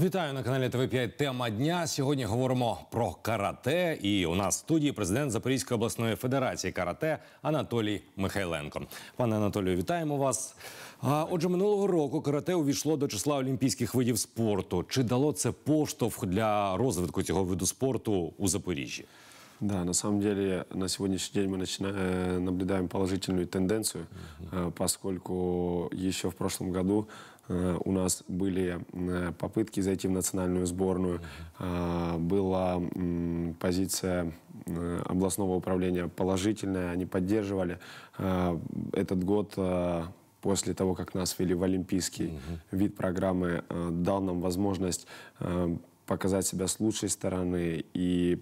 Вітаю на каналі ТВ5 Тема дня. Сьогодні говоримо про карате. І у нас в студії президент Запорізької обласної федерації карате Анатолій Михайленко. Пане Анатолію, вітаємо вас. А, Отже, минулого року карате увійшло до числа олімпійських видів спорту. Чи дало це поштовх для розвитку цього виду спорту у Запоріжжі? Да, на самом деле на сегодняшний день мы начина- э, наблюдаем положительную тенденцию, э, поскольку еще в прошлом году э, у нас были э, попытки зайти в национальную сборную, А, была позиция э, областного управления положительная, они поддерживали. А, Этот год э, после того, как нас ввели в олимпийский вид программы, э, дал нам возможность э, показать себя с лучшей стороны и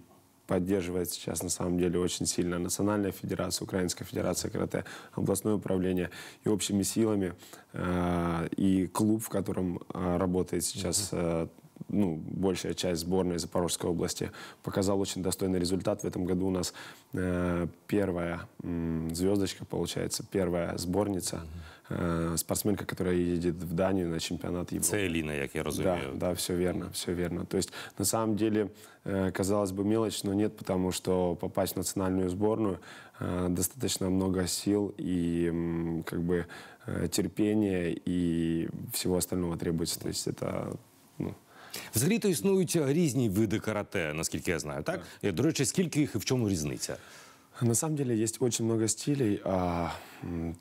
поддерживает сейчас на самом деле очень сильно Национальная федерация, Украинская федерация карате, областное управление и общими силами э, и клуб, в котором э, работает сейчас э, ну, большая часть сборной Запорожской области, показал очень достойный результат. В этом году у нас э, первая м, звездочка, получается, первая сборница, э, спортсменка, которая едет в Данию на чемпионат Европы. Це Еліна, як я розумію. Да, да, все верно, все верно. То есть, на самом деле, э, казалось бы, мелочь, но нет, потому что попасть в национальную сборную э, достаточно много сил и м, как бы э, терпения и всего остального требуется. То есть это ну, Взагалі то існують різні види карате, наскільки я знаю. Так І, до речі, скільки їх і в чому різниця? На самом деле есть очень много стилей. А,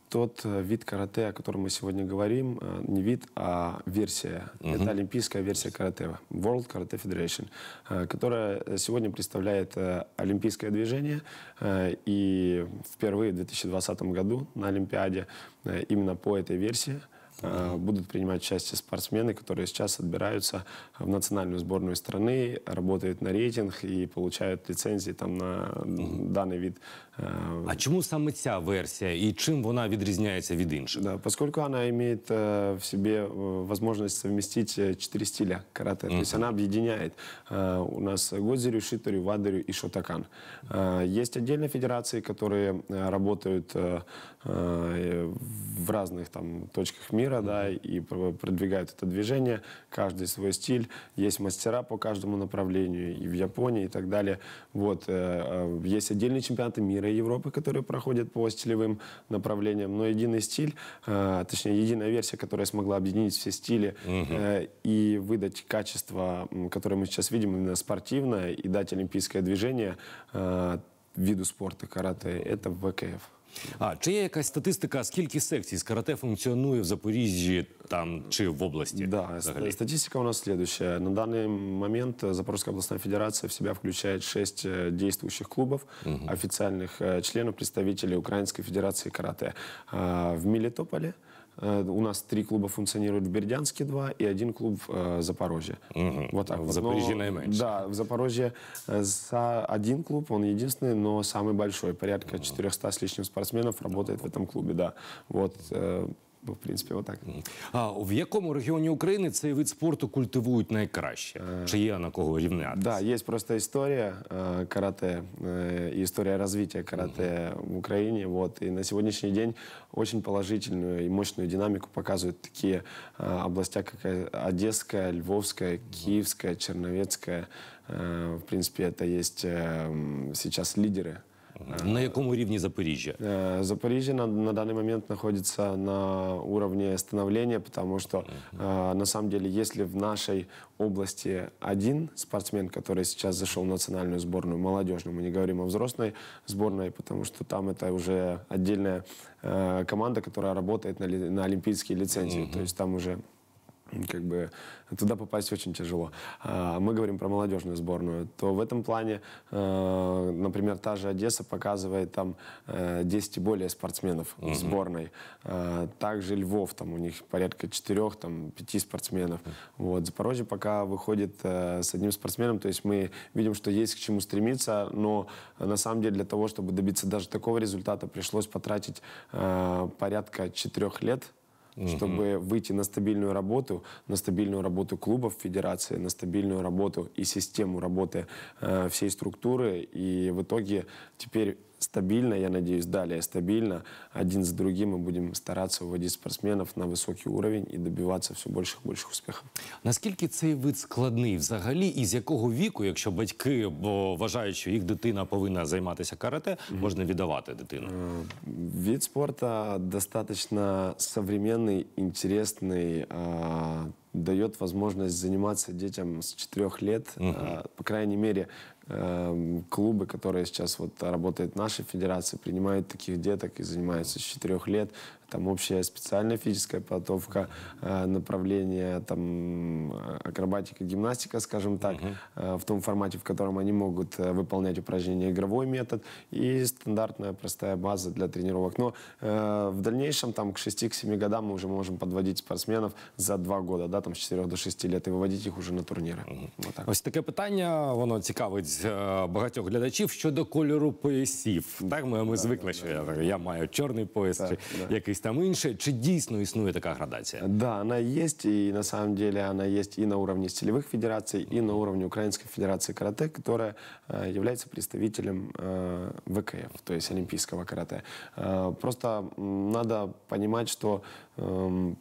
тот э, вид карате, о котором мы сегодня говорим, э, не вид, а версия. Это олимпийская версия карате, World Karate Federation, э, которая сегодня представляет олимпийское движение. И впервые в 2020 году на Олимпиаде именно по этой версии будут принимать участие спортсмены, которые сейчас отбираются в национальную сборную страны, работают на рейтинг и получают лицензии там на данный вид. э, А чому саме ця версія і чим вона відрізняється від інших? Да, поскольку она имеет э, в себе э, возможность совместить э, четыре стиля карате, то есть она объединяет э, у нас годзирю, шиторю, вадарю и шотакан. Э, есть отдельные федерации, которые э, работают э, э, в разных там точках мира, да, и пр- продвигают это движение, каждый свой стиль. Есть мастера по каждому направлению и в Японии и так далее. Вот э, э, есть отдельные чемпионаты мира и Европы, которые проходят по стилевым направлениям, но единый стиль, э, точнее единая версия, которая смогла объединить все стили э, и выдать качество, которое мы сейчас видим, именно спортивное, и дать олимпийское движение виду спорта карате, это ВКФ. А чи є якась статистика, скільки секцій з карате функціонує в Запоріжжі там чи в області? Да, взагалі? ст- статистика у нас следующая. На данный момент э, Запорожская областная федерация в себя включает шесть э, действующих клубов, официальных э, членов, представителей Украинской федерации карате. А, В Мелитополе э, у нас три клуба функционируют, в Бердянске два и один клуб в Запорожье. Вот так. В. Запорожье Но- наименьше. Да, в Запорожье э, за один клуб, он единственный, но самый большой. Порядка 400 с лишним спортсменов работает в этом клубе, да. Вот, э, ну, в принципе, вот так. А в якому регіоні України цей вид спорту культивують найкраще? Чи є на кого рівнятися? Да, есть просто история э, карате э, и история развития карате в Украине. Вот, и на сегодняшний день очень положительную и мощную динамику показывают такие э, областя, как э, Одесская, Львовская, Киевская, Черновецкая. Э, в принципе, это есть э, м, сейчас лидеры На якому рівні Запоріжжя? Э, Запорожье на, на данный момент находится на уровне становления, потому что э, на самом деле, если в нашей области один спортсмен, который сейчас зашел в национальную сборную, молодежную, мы не говорим о взрослой сборной, потому что там это уже отдельная э, команда, которая работает на, ли- на олимпийские лицензии, то есть там уже м, как бы туда попасть очень тяжело. А мы говорим про молодежную сборную, то в этом плане, э, например, та же Одесса показывает там э, 10 и более спортсменов в сборной. А также Львов, там у них порядка 4 там, 5 спортсменов. Вот. Запорожье пока выходит э, с одним спортсменом, то есть мы видим, что есть к чему стремиться, но э, на самом деле для того, чтобы добиться даже такого результата, пришлось потратить э, порядка 4 лет чтобы выйти на стабильную работу, на стабильную работу клубов федерации, на стабильную работу и систему работы э, всей структуры. И в итоге теперь стабильно, я надеюсь, далее стабильно. Один за другим мы будем стараться выводить спортсменов на высокий уровень и добиваться все больших и больших успехов. Наскільки цей вид складний взагалі, і з якого віку, якщо батьки бо вважають, що їх дитина повинна займатися карате, можна віддавати дитину? Вид спорта достаточно современный, интересный, а, Дает возможность заниматься детям с 4 лет. А, По крайней мере, эм, клубы, которые сейчас вот работает в нашей федерации, принимают таких деток и занимаются с 4 лет Там общая специальная физическая подготовка, э, направление там э, акробатика, гимнастика, скажем так, э, в том формате, в котором они могут э, выполнять упражнения, игровой метод и стандартная простая база для тренировок. Но э, в дальнейшем, там, к 6-7 годам мы уже можем подводить спортсменов за 2 года, да, там, с 4 до 6 лет, и выводить их уже на турниры. Вот так. Ось таке питання, воно цікавить е, багатьох глядачів щодо кольору поясів. Так ми, ми звикли, що я, я маю чорний пояс Так, чи да. якийсь там інший. Чи дійсно існує така градація? Да, она есть, и на самом деле она есть и на уровне стилевых федераций, и на уровне Украинской Федерации карате, которая э, является представителем э, ВКФ, то есть олимпийского карате. Э, просто м, надо понимать, что эм,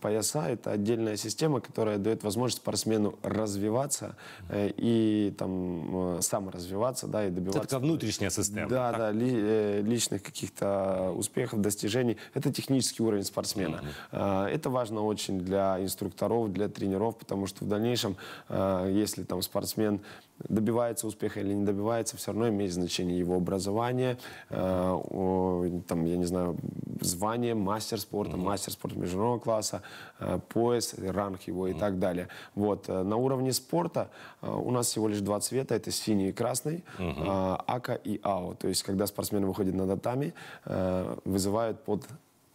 пояса – это отдельная система, которая дает возможность спортсмену развиваться э, и там э, саморазвиваться, да, и добиваться... така внутрішня система. Да, так? да, ли- э, личных каких-то успехов, достижений. Это технический уровень спортсмена. А, Это важно очень для инструкторов, для тренеров, потому что в дальнейшем, а, если там спортсмен добивается успеха или не добивается, все равно имеет значение его образование, а, о, там, я не знаю, звание, мастер спорта, мастер спорта международного класса, а, пояс, ранг его и так далее. Вот. э, На уровне спорта а, у нас всего лишь два цвета, это синий и красный, а, АКА и АО. То есть, когда спортсмен выходит на татами, э, вызывают под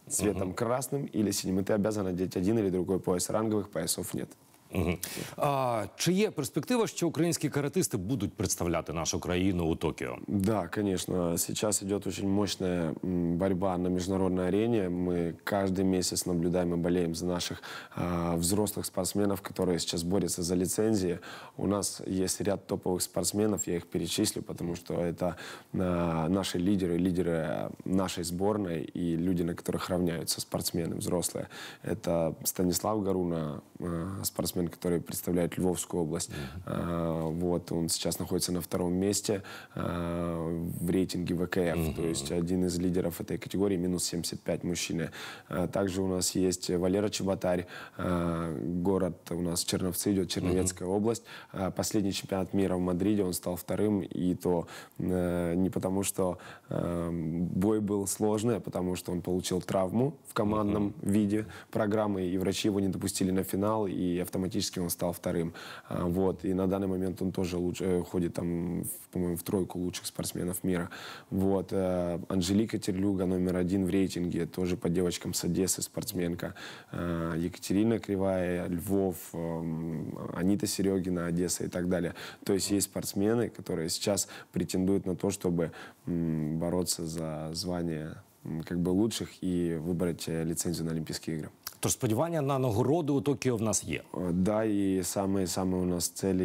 цветом красным или синим, и ты обязан одеть один или другой пояс. Ранговых поясов нет. Мгм. А, чи є перспектива, що українські каратисти будуть представляти нашу країну у Токіо? Да, конечно. Сейчас идет очень мощная м, борьба на международной арене. Мы каждый месяц наблюдаем и болеем за наших а, взрослых спортсменов, которые сейчас борются за лицензии. У нас есть ряд топовых спортсменов, я их перечислю, потому что это а, наши лидеры, лидеры нашей сборной и люди, на которых равняются спортсмены взрослые. Это Станислав Гаруна, а, спортсмен, который представляет Львовскую область. А, Вот, он сейчас находится на втором месте а, в рейтинге ВКФ, то есть один из лидеров этой категории, минус 75 мужчины. А, Также у нас есть Валера Чеботарь, город у нас Черновцы идет, Черновецкая область. А, Последний чемпионат мира в Мадриде, он стал вторым, и то э, не потому, что бой был сложный, а потому что он получил травму в командном виде программы, и врачи его не допустили на финал, и автоматически он стал вторым. А, Вот, и на данный момент он тоже лучше, э, ходит там, по-моему, в тройку лучших спортсменов мира. Вот, э, Анжелика Терлюга, номер один в рейтинге, тоже по девочкам с Одессы спортсменка. Э, Екатерина Кривая, Львов, эм, Анита Серегина, Одесса и так далее. То есть есть спортсмены, которые сейчас претендуют на то, чтобы бороться за звание как бы лучших и выбрать лицензию на Олимпийские игры. Тож сподівання на нагороду у Токіо в нас є. Э, Да, и самые-самые у нас цели,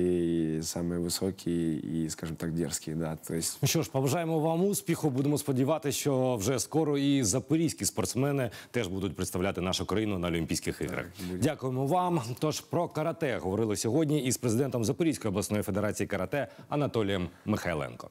и самые высокие, и, скажем так, дерзкие, да. То есть Ну що ж, побажаємо вам успіху. Будемо сподіватися, що вже скоро і запорізькі спортсмени теж будуть представляти нашу країну на Олімпійських іграх. буде. Дякуємо вам. Тож про карате говорили сьогодні із президентом Запорізької обласної федерації карате Анатолієм Михайленко.